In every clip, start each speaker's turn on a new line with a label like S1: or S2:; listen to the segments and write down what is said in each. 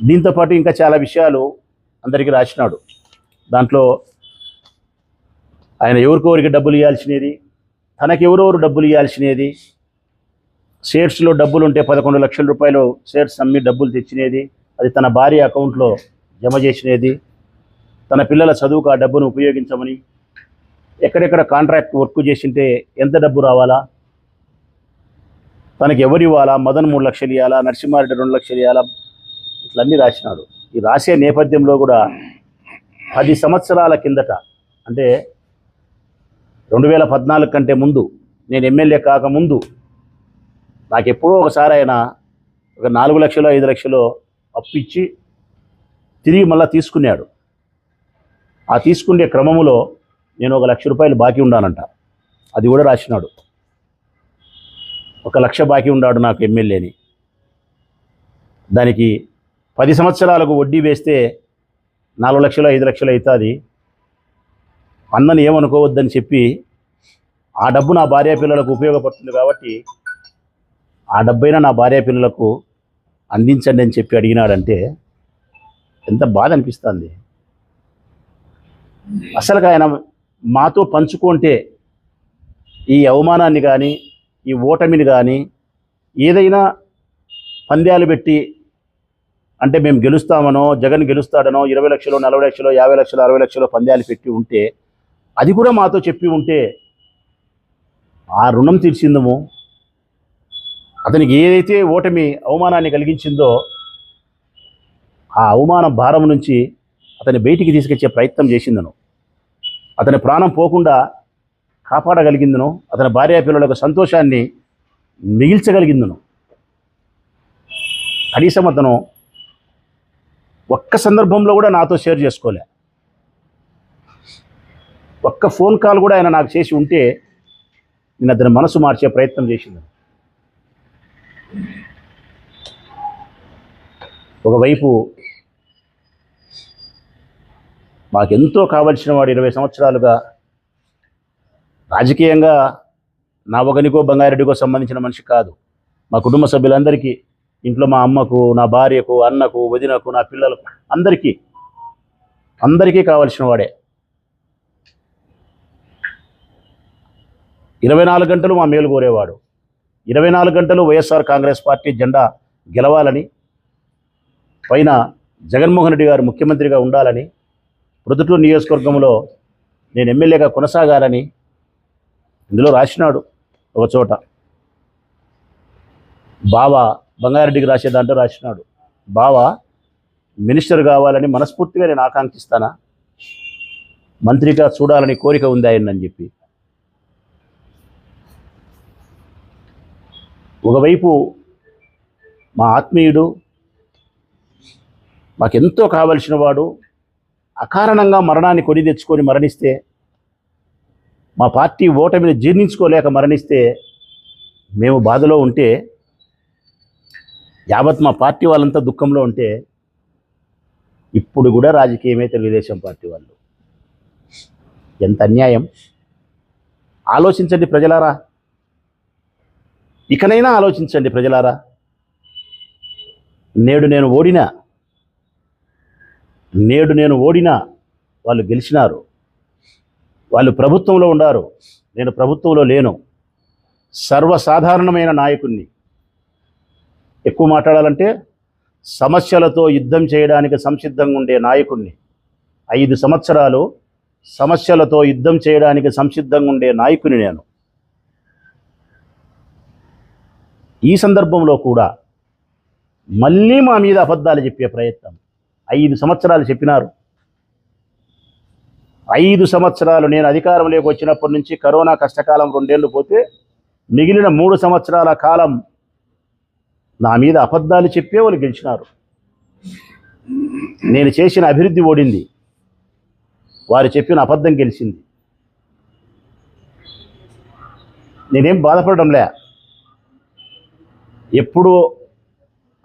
S1: దీంతో పాటు ఇంకా చాలా విషయాలు అందరికీ రాసినాడు. దాంట్లో ఆయన ఎవరికొవరికి డబ్బులు ఇవ్వాల్సినది తనకెవరెవరు డబ్బులు ఇవ్వాల్సినది షేర్స్లో డబ్బులు ఉంటే పదకొండు లక్షల రూపాయలు షేర్స్ అమ్మి డబ్బులు తెచ్చినది అది తన భార్య అకౌంట్లో జమ చేసినది తన పిల్లల చదువుకు ఆ డబ్బును ఉపయోగించమని ఎక్కడెక్కడ కాంట్రాక్ట్ వర్క్ చేసింటే ఎంత డబ్బు రావాలా తనకి ఎవరు ఇవ్వాలా మదన్ మూడు లక్షలు ఇవ్వాలా నరసింహారెడ్డి రెండు లక్షలు ఇవ్వాలా ఇట్లన్నీ రాసినాడు. ఈ రాసే నేపథ్యంలో కూడా పది సంవత్సరాల కిందట అంటే రెండు వేల పద్నాలుగు కంటే ముందు నేను ఎమ్మెల్యే కాకముందు నాకు ఎప్పుడో ఒకసారి ఆయన ఒక నాలుగు లక్షలు ఐదు లక్షలు అప్పిచ్చి తిరిగి మళ్ళీ తీసుకున్నాడు. ఆ తీసుకునే క్రమములో నేను ఒక లక్ష రూపాయలు బాకీ ఉండాలంట. అది కూడా రాసినాడు. ఒక లక్ష బాకీ ఉన్నాడు నాకు ఎమ్మెల్యేని. దానికి పది సంవత్సరాలకు వడ్డీ వేస్తే నాలుగు లక్షలు ఐదు లక్షలు అవుతుంది. అన్నని ఏమనుకోవద్దని చెప్పి ఆ డబ్బు నా భార్య పిల్లలకు ఉపయోగపడుతుంది కాబట్టి ఆ డబ్బైనా నా భార్య పిల్లలకు అందించండి అని చెప్పి అడిగినాడంటే ఎంత బాధ అనిపిస్తుంది. అసలు ఆయన మాతో పంచుకుంటే ఈ అవమానాన్ని కానీ ఈ ఓటమిని కానీ ఏదైనా పంద్యాలు పెట్టి అంటే మేము గెలుస్తామనో జగన్ గెలుస్తాడనో ఇరవై లక్షలు నలభై లక్షలు యాభై లక్షలు అరవై లక్షలు పందాలు పెట్టి ఉంటే అది కూడా మాతో చెప్పి ఉంటే ఆ రుణం తీర్చిందము. అతనికి ఏదైతే ఓటమి అవమానాన్ని కలిగించిందో ఆ అవమాన భారం నుంచి అతని బయటికి తీసుకొచ్చే ప్రయత్నం చేసిందను. అతని ప్రాణం పోకుండా కాపాడగలిగిందను. అతని భార్య పిల్లలకు సంతోషాన్ని మిగిల్చగలిగిందను. కనీసం అతను ఒక్క సందర్భంలో కూడా నాతో షేర్ చేసుకోలే. ఒక్క ఫోన్ కాల్ కూడా ఆయన నాకు చేసి ఉంటే నేను అతని మనసు మార్చే ప్రయత్నం చేసింది. ఒకవైపు మాకెంతో కావలసిన వాడు ఇరవై సంవత్సరాలుగా రాజకీయంగా నా ఒకనికో బంగారెడ్డికో సంబంధించిన మనిషి కాదు. మా కుటుంబ సభ్యులందరికీ ఇంట్లో మా అమ్మకు నా భార్యకు అన్నకు వదినకు నా పిల్లలకు అందరికీ అందరికీ కావలసిన వాడే. ఇరవై నాలుగు గంటలు మా మేలు కోరేవాడు. ఇరవై నాలుగు గంటలు వైఎస్ఆర్ కాంగ్రెస్ పార్టీ జెండా గెలవాలని పైన జగన్మోహన్ రెడ్డి గారు ముఖ్యమంత్రిగా ఉండాలని ప్రొద్దుటూరు నియోజకవర్గంలో నేను ఎమ్మెల్యేగా కొనసాగాలని ఇందులో రాసినాడు ఒక చోట. బావా బంగారెడ్డికి రాసే దాంట్లో రాసినాడు. బావా మినిస్టర్ కావాలని మనస్ఫూర్తిగా నేను ఆకాంక్షిస్తానా? మంత్రిగా చూడాలని కోరిక ఉంది ఆయనని చెప్పి. ఒకవైపు మా ఆత్మీయుడు మాకెంతో కావలసిన వాడు అకారణంగా మరణాన్ని కొని తెచ్చుకొని మరణిస్తే మా పార్టీ ఓటమిని జీర్ణించుకోలేక మరణిస్తే మేము బాధలో ఉంటే యావత్ మా పార్టీ వాళ్ళంతా దుఃఖంలో ఉంటే ఇప్పుడు కూడా రాజకీయమే తెలుగుదేశం పార్టీ వాళ్ళు. ఎంత అన్యాయం? ఆలోచించండి ప్రజలారా. ఇకనైనా ఆలోచించండి ప్రజలారా. నేడు నేను ఓడినా నేడు నేను ఓడినా వాళ్ళు గెలిచినారు. వాళ్ళు ప్రభుత్వంలో ఉండారు. నేను ప్రభుత్వంలో లేను. సర్వసాధారణమైన నాయకుణ్ణి. ఎక్కువ మాట్లాడాలంటే సమస్యలతో యుద్ధం చేయడానికి సంసిద్ధంగా ఉండే నాయకుణ్ణి. ఐదు సంవత్సరాలు సమస్యలతో యుద్ధం చేయడానికి సంసిద్ధంగా ఉండే నాయకుని నేను. ఈ సందర్భంలో కూడా మళ్ళీ మా మీద అబద్ధాలు చెప్పే ప్రయత్నం. ఐదు సంవత్సరాలు చెప్పినారు. ఐదు సంవత్సరాలు నేను అధికారంలోకి వచ్చినప్పటి నుంచి కరోనా కష్టకాలం రెండేళ్ళు పోతే మిగిలిన మూడు సంవత్సరాల కాలం నా మీద అబద్ధాలు చెప్పే వాళ్ళు గెలిచినారు. నేను చేసిన అభివృద్ధి ఓడింది. వారు చెప్పిన అబద్ధం గెలిచింది. నేనేం బాధపడడంలే. ఎప్పుడు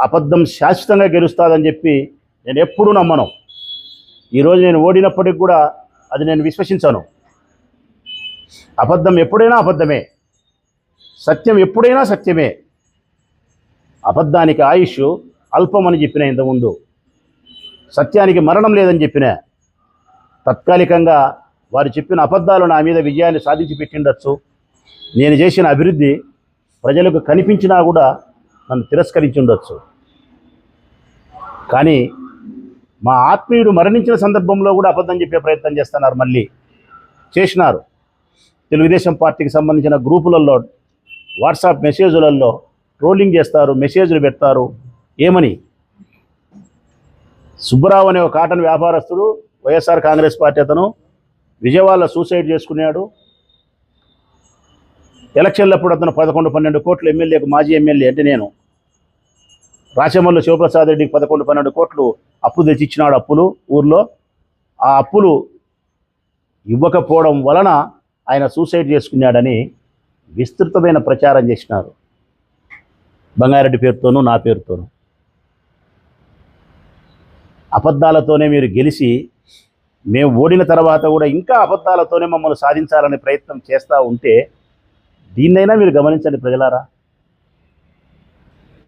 S1: అబద్ధం శాశ్వతంగా గెలుస్తుందని చెప్పి నేను ఎప్పుడూ నమ్మను. ఈరోజు నేను ఓడినప్పటికి కూడా అది నేను విశ్వసించను. అబద్ధం ఎప్పుడైనా అబద్ధమే. సత్యం ఎప్పుడైనా సత్యమే. అబద్ధానికి ఆయుష్ అల్పమని చెప్పిన ఇంతకుముందు. సత్యానికి మరణం లేదని చెప్పిన. తాత్కాలికంగా వారు చెప్పిన అబద్ధాలు నా మీద విజయాన్ని సాధించి పెట్టిండొచ్చు. నేను చేసిన అభివృద్ధి ప్రజలకు కనిపించినా కూడా నన్ను తిరస్కరించి ఉండొచ్చు కానీ మా ఆత్మీయుడు మరణించిన సందర్భంలో కూడా అబద్ధం చెప్పే ప్రయత్నం చేస్తున్నారు మళ్ళీ. చేసినారు. తెలుగుదేశం పార్టీకి సంబంధించిన గ్రూపులలో వాట్సాప్ మెసేజ్లలో ట్రోలింగ్ చేస్తారు మెసేజ్లు పెడతారు. ఏమని? సుబ్బరావు అనే ఒక కాటన్ వ్యాపారస్తుడు వైఎస్ఆర్ కాంగ్రెస్ పార్టీ అతను విజయవాడలో సూసైడ్ చేసుకున్నాడు. ఎలక్షన్లప్పుడు అతను పదకొండు పన్నెండు కోట్లు ఎమ్మెల్యేకు మాజీ ఎమ్మెల్యే అంటే నేను. రాచమల్లు శివప్రసాద్ రెడ్డికి పదకొండు పన్నెండు కోట్లు అప్పు తెచ్చిచ్చినాడు అప్పులు ఊర్లో. ఆ అప్పులు ఇవ్వకపోవడం వలన ఆయన సూసైడ్ చేసుకున్నాడని విస్తృతమైన ప్రచారం చేసినారు. బంగారెడ్డి పేరుతోనూ నా పేరుతోనూ. అబద్ధాలతోనే మీరు గెలిచి మేము ఓడిన తర్వాత కూడా ఇంకా అబద్ధాలతోనే మమ్మల్ని సాధించాలనే ప్రయత్నం చేస్తూ ఉంటే దీన్నైనా మీరు గమనించండి ప్రజలారా.